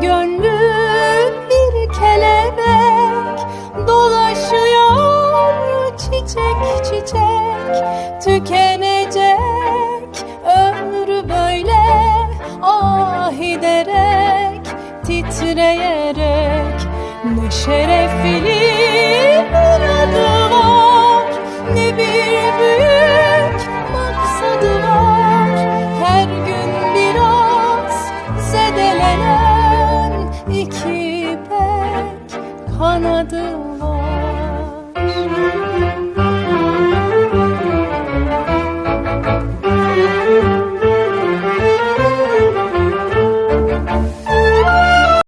gönlüm bir kelebek Dolaşıyor çiçek çiçek Tükenecek ömrü böyle Ah titreyerek Ne şerefli kanadı var